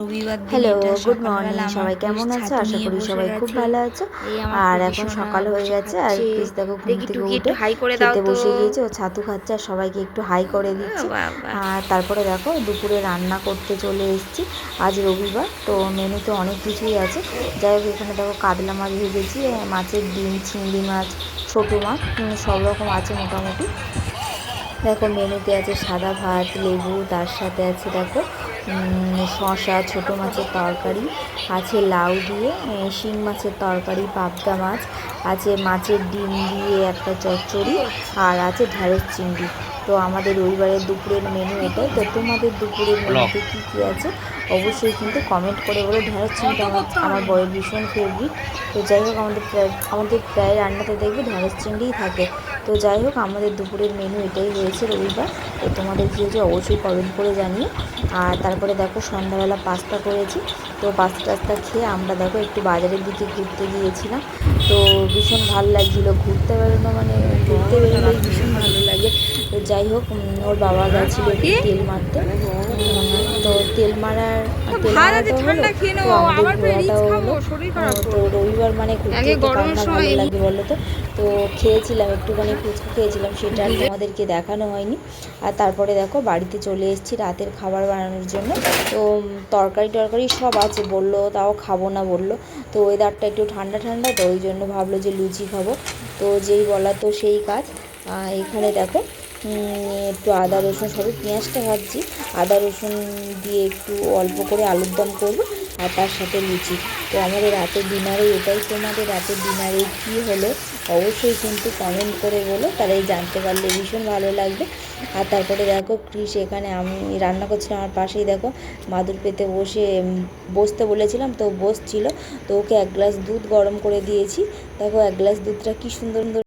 Hello good morning সবাই কেমন আছো? আশা করি সবাই খুব ভালো আছো। আর এখন সকাল হয়ে গেছে আর প্লিজ দেখো ঘুম থেকে উঠে একটু হাই করে দাও খেতে বসে গিয়েছে ও ছাতু খাচ্ছে আর সবাইকে একটু হাই করে দিচ্ছে। আর তারপরে দেখো দুপুরে রান্না করতে চলে এসেছি আজ রবিবার তো মেনুতে অনেক কিছুই আছে। যাই হোক এখানে দেখো কাতলা মাছ ভেজেছি মাছের ডিম চিংড়ি মাছ ছোটো মাছ সব রকম আছে মোটামুটি। দেখো, মেনুতে আছে সাদা ভাত, লেবু, তার সাথে আছে দেখো শশা ছোটো মাছের তরকারি, আছে লাউ দিয়ে শিং মাছের তরকারি, পাবদা মাছ, আছে মাছের ডিম দিয়ে একটা চচ্চড়ি, আর আছে ঢ্যাঁড়স চিংড়ি। তো আমাদের রবিবারের দুপুরের মেনু এটাই। তো তোমাদের দুপুরের মেনুতে কী কী আছে? অবশ্যই কিন্তু কমেন্ট করে বলে। ঢ্যাঁড়স চিংড়ি আমার আমার বয়ের ভীষণ ফেভারিট তো যাই হোক আমাদের প্রায় আমাদের প্রায় রান্নাতে দেখবে ঢ্যাঁড়স চিংড়িই থাকে। তো যাই হোক আমাদের দুপুরের মেনু এটাই হয়েছে রবিবার। তো তোমাদের কী হয়েছে অবশ্যই কমেন্ট করে জানিও। আর তারপরে দেখো সন্ধ্যাবেলা পাস্তা করেছি। তো পাস্তা টাস্তা খেয়ে আমরা দেখো একটু বাজারের দিকে ঘুরতে গিয়েছিলাম। তো ভীষণ ভালো লাগছিল। ঘুরতে বেরোনো মানে ঘুরতে বেরোলেই ভীষণ ভালো লাগে তো যাই হোক ওর বাবা গেছিল তেল মারতে। তো তেল মারার তেল হলো ঠান্ডা তো খাব, হলো। তো রবিবার মানে ঘুরতে ভালো লাগে বলো তো তো খেয়েছিলাম একটুখানি ফুচকা খেয়েছিলাম সেটা আর তোমাদেরকে দেখানো হয়নি। আর তারপরে দেখো বাড়িতে চলে এসেছি রাতের খাবার বানানোর জন্য। তো তরকারি টরকারি সব আছে বলল তাও খাব না বলল। তো ওয়েদারটা একটু ঠান্ডা ঠান্ডা তো ওই জন্য ভাবলো যে লুচি খাব। তো যেই বলা তো সেই কাজ। এখানে দেখো একটু আদা, রসুন সবই পেঁয়াজটা ভাজছি। আদা, রসুন দিয়ে একটু অল্প করে আলুর দম করব আর তার সাথে লুচি। তো আমাদের রাতের ডিনারে এটাই, তোমাদের রাতের ডিনারে কী হলো অবশ্যই কিন্তু কমেন্ট করে বলো তাহলে জানতে পারলে ভীষণ ভালো লাগবে। আর তারপরে দেখো ক্রিস এখানে আমি রান্না করছিলাম আমার পাশেই দেখো, মাদুর পেতে বসে বসতে বলেছিলাম, তো বসছিল। তো ওকে এক গ্লাস দুধ গরম করে দিয়েছি। দেখো, এক গ্লাস দুধটা কী সুন্দর সুন্দর